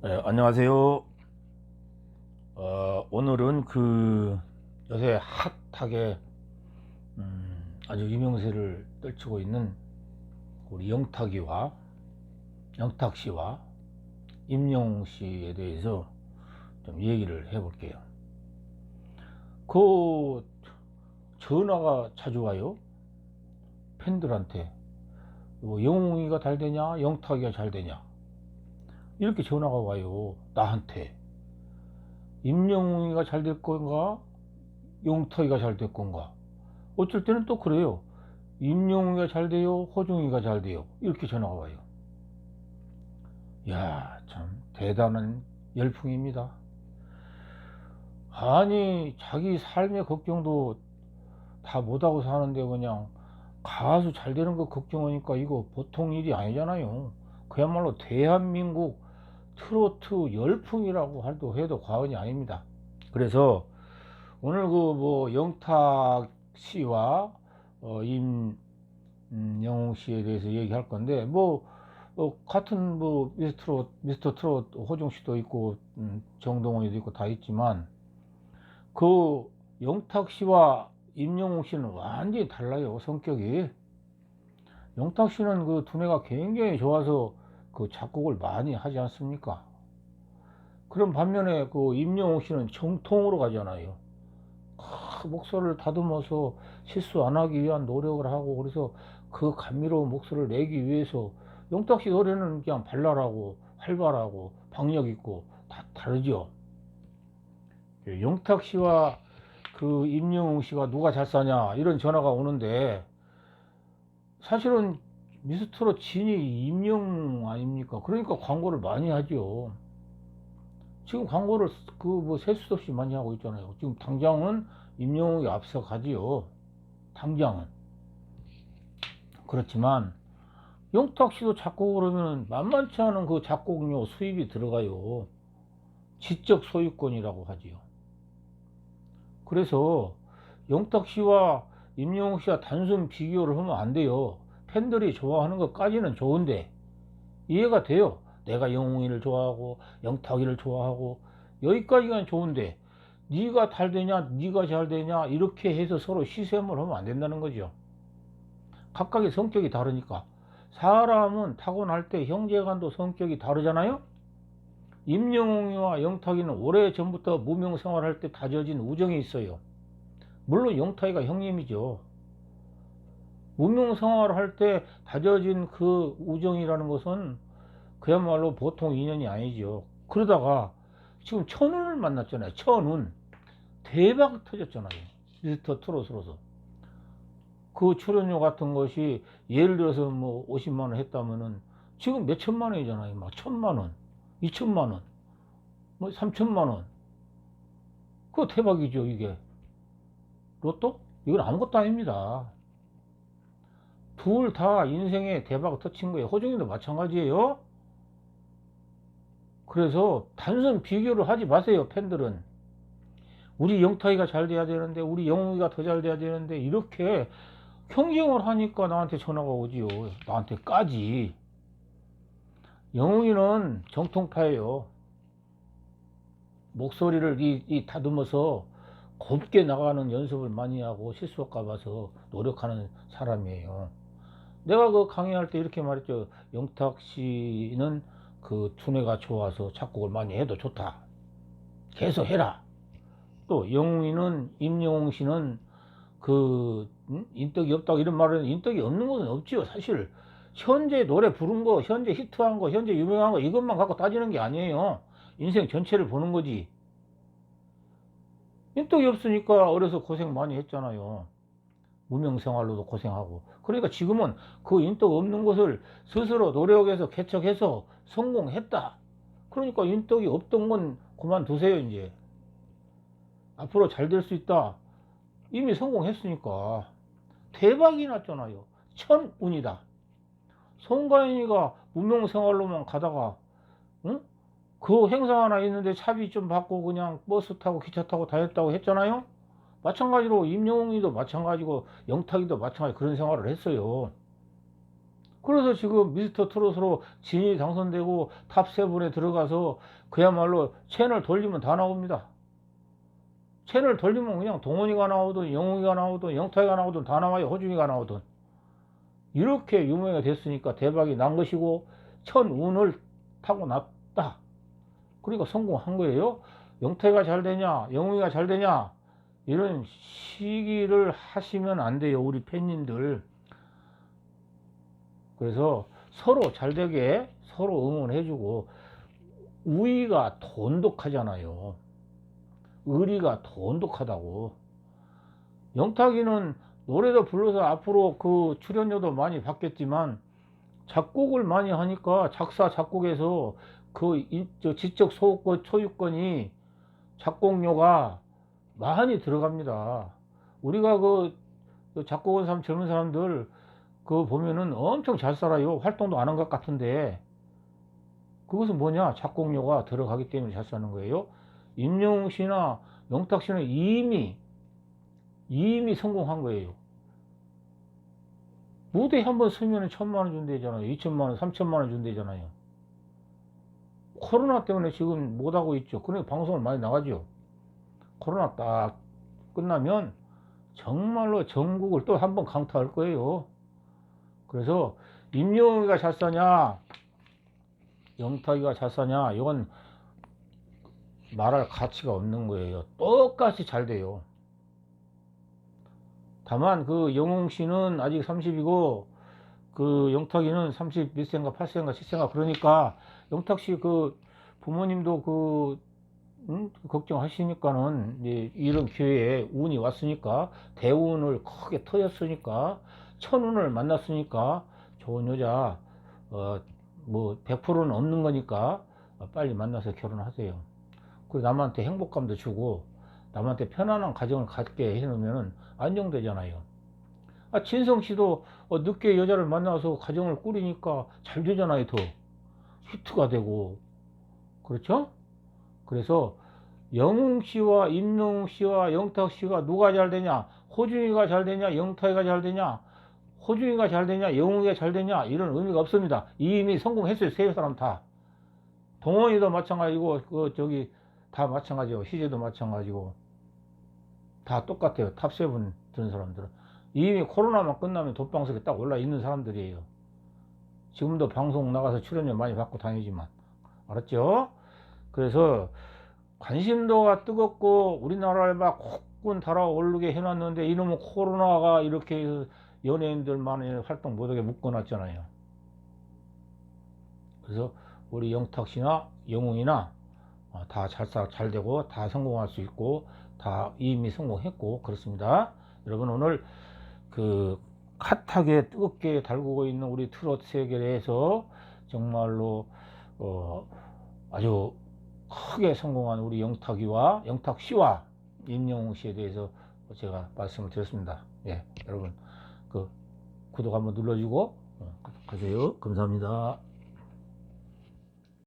네, 안녕하세요. 어, 오늘은 그 요새 핫하게 음, 아주 유명세를 떨치고 있는 우리 영탁이와 영탁 씨와 임영웅 씨에 대해서 좀 얘기를 해볼게요. 그 전화가 자주 와요. 팬들한테 뭐 영웅이가 잘 되냐, 영탁이가 잘 되냐. 이렇게 전화가 와요. 나한테. 임영웅이가 잘 될 건가? 용터이가 잘 될 건가? 어쩔 때는 또 그래요. 임영웅이가 잘 돼요? 호중이가 잘 돼요? 이렇게 전화가 와요. 야, 참 대단한 열풍입니다. 아니, 자기 삶의 걱정도 다 못하고 사는데 그냥 가수 잘 되는 거 걱정하니까 이거 보통 일이 아니잖아요. 그야말로 대한민국 트로트 열풍이라고 해도 해도 과언이 아닙니다. 그래서 오늘 그 뭐 영탁 씨와 어, 임영웅 씨에 대해서 얘기할 건데 뭐 어, 같은 뭐 미스터 미스터 트롯 호중 씨도 있고 음, 정동원이도 있고 다 있지만 그 영탁 씨와 임영웅 씨는 완전히 달라요 성격이. 영탁 씨는 그 두뇌가 굉장히 좋아서 그 작곡을 많이 하지 않습니까? 그런 반면에 그 임영웅 씨는 정통으로 가잖아요. 아, 목소리를 다듬어서 실수 안 하기 위한 노력을 하고 그래서 그 감미로운 목소리를 내기 위해서 영탁 씨 노래는 그냥 발랄하고 활발하고 박력 있고 다 다르죠. 예, 영탁 씨와 그 임영웅 씨가 누가 잘 사냐 이런 전화가 오는데 사실은 미스트로 진이 임영 아닙니까? 그러니까 광고를 많이 하죠. 지금 광고를 그뭐셀 수도 없이 많이 하고 있잖아요. 지금 당장은 임영웅이 앞서 가지요. 당장은. 그렇지만 영탁 씨도 작곡을 하면 만만치 않은 그 작곡료 수입이 들어가요. 지적 소유권이라고 하지요. 그래서 영탁 씨와 임영웅 씨와 단순 비교를 하면 안 돼요. 팬들이 좋아하는 것까지는 좋은데 이해가 돼요. 내가 영웅이를 좋아하고 영탁이를 좋아하고 여기까지가 좋은데 네가 잘 되냐 네가 잘 되냐 이렇게 해서 서로 시샘을 하면 안 된다는 거죠. 각각의 성격이 다르니까 사람은 타고날 때 형제간도 성격이 다르잖아요. 임영웅이와 영탁이는 오래 전부터 무명 생활할 때 다져진 우정이 있어요. 물론 영탁이가 형님이죠. 무명 생활을 할때 다져진 그 우정이라는 것은 그야말로 보통 인연이 아니죠. 그러다가 지금 천운을 만났잖아요. 천운. 대박 터졌잖아요. 미스터 트롯으로서. 그 출연료 같은 것이 예를 들어서 뭐 50만 원 했다면은 지금 몇 천만 원이잖아요. 막 천만 원, 이천만 원, 뭐 삼천만 원. 그거 대박이죠, 이게. 로또? 이건 아무것도 아닙니다. 둘 다 인생에 대박을 터친 거예요. 호중이도 마찬가지예요. 그래서 단순 비교를 하지 마세요, 팬들은. 우리 영탁이가 잘 돼야 되는데, 우리 영웅이가 더 잘 돼야 되는데, 이렇게 경쟁을 하니까 나한테 전화가 오지요. 나한테 까지. 영웅이는 정통파예요. 목소리를 이, 이 다듬어서 곱게 나가는 연습을 많이 하고 실수할까 봐서 노력하는 사람이에요. 내가 그 강의할 때 이렇게 말했죠. 영탁 씨는 그 두뇌가 좋아서 작곡을 많이 해도 좋다. 계속 해라. 또 영웅이는 임영웅 씨는 그 음? 인덕이 없다고 이런 말은 인덕이 없는 것은 없지요. 사실 현재 노래 부른 거, 현재 히트한 거, 현재 유명한 거 이것만 갖고 따지는 게 아니에요. 인생 전체를 보는 거지. 인덕이 없으니까 어려서 고생 많이 했잖아요. 무명 생활로도 고생하고. 그러니까 지금은 그 인덕 없는 것을 스스로 노력해서 개척해서 성공했다. 그러니까 인덕이 없던 건 그만두세요, 이제. 앞으로 잘 될 수 있다. 이미 성공했으니까. 대박이 났잖아요. 천 운이다. 송가인이가 무명 생활로만 가다가, 응? 그 행사 하나 있는데 차비 좀 받고 그냥 버스 타고 기차 타고 다녔다고 했잖아요. 마찬가지로 임영웅이도 마찬가지고 영탁이도 마찬가지 그런 생활을 했어요. 그래서 지금 미스터 트롯으로 진이 당선되고 탑세븐에 들어가서 그야말로 채널 돌리면 다 나옵니다. 채널 돌리면 그냥 동원이가 나오든 영웅이가 나오든 영탁이가 나오든 다 나와요. 호중이가 나오든. 이렇게 유명해가 됐으니까 대박이 난 것이고 천 운을 타고 났다. 그러니까 성공한 거예요. 영탁이가 잘 되냐, 영웅이가 잘 되냐 이런 시기를 하시면 안 돼요. 우리 팬님들. 그래서 서로 잘 되게 서로 응원해주고 우위가 돈독하잖아요. 의리가 돈독하다고. 영탁이는 노래도 불러서 앞으로 그 출연료도 많이 받겠지만 작곡을 많이 하니까 작사 작곡에서 그 지적 소유권 소유권이 작곡료가 많이 들어갑니다. 우리가 그, 그 작곡한 사람 젊은 사람들 그거 보면은 엄청 잘 살아요. 활동도 안 한 것 같은데 그것은 뭐냐? 작곡료가 들어가기 때문에 잘 사는 거예요. 임영웅 씨나 영탁 씨는 이미 이미 성공한 거예요. 무대 한 번 서면 천만 원 준대잖아요. 이천만 원, 삼천만 원 준대잖아요. 코로나 때문에 지금 못 하고 있죠. 그러니까 방송을 많이 나가죠. 코로나 딱 끝나면 정말로 전국을 또 한번 강타할 거예요. 그래서 임영웅이가 잘 사냐, 영탁이가 잘 사냐, 이건 말할 가치가 없는 거예요. 똑같이 잘 돼요. 다만 그 영웅 씨는 아직 30이고 그 영탁이는 30 몇 세인가 8세인가 10세인가 그러니까 영탁 씨 그 부모님도 그 음? 걱정하시니까는 이제 이런 기회에 운이 왔으니까 대운을 크게 터였으니까 천운을 만났으니까 좋은 여자 어 뭐 100%는 없는 거니까 빨리 만나서 결혼하세요. 그리고 남한테 행복감도 주고 남한테 편안한 가정을 갖게 해놓으면 안정되잖아요. 아, 진성 씨도 어, 늦게 여자를 만나서 가정을 꾸리니까 잘 되잖아요, 더. 히트가 되고. 그렇죠? 그래서 영웅 씨와 임영웅 씨와 영탁 씨가 누가 잘 되냐? 호중이가 잘 되냐? 영탁이가 잘 되냐? 호중이가 잘 되냐? 영웅이가 잘 되냐? 이런 의미가 없습니다. 이미 성공했어요, 세 사람 다. 동원이도 마찬가지고, 그, 저기, 다 마찬가지고, 희재도 마찬가지고. 다 똑같아요. 탑세븐 드는 사람들은. 이미 코로나만 끝나면 돗방석에 딱 올라 있는 사람들이에요. 지금도 방송 나가서 출연료 많이 받고 다니지만. 알았죠? 그래서 관심도가 뜨겁고 우리나라에 막 혹군 달아오르게 해놨는데 이놈의 코로나가 이렇게 연예인들만 활동 못하게 묶어놨잖아요. 그래서 우리 영탁 씨나 영웅이나 어, 다잘 잘 되고 다 성공할 수 있고 다 이미 성공했고 그렇습니다. 여러분 오늘 그 핫하게 뜨겁게 달구고 있는 우리 트로트 세계에서 정말로 어 아주 크게 성공한 우리 영탁이와 영탁 씨와 임영웅 씨에 대해서 제가 말씀을 드렸습니다. 예, 여러분 그 구독 한번 눌러주고 어, 가세요. 감사합니다.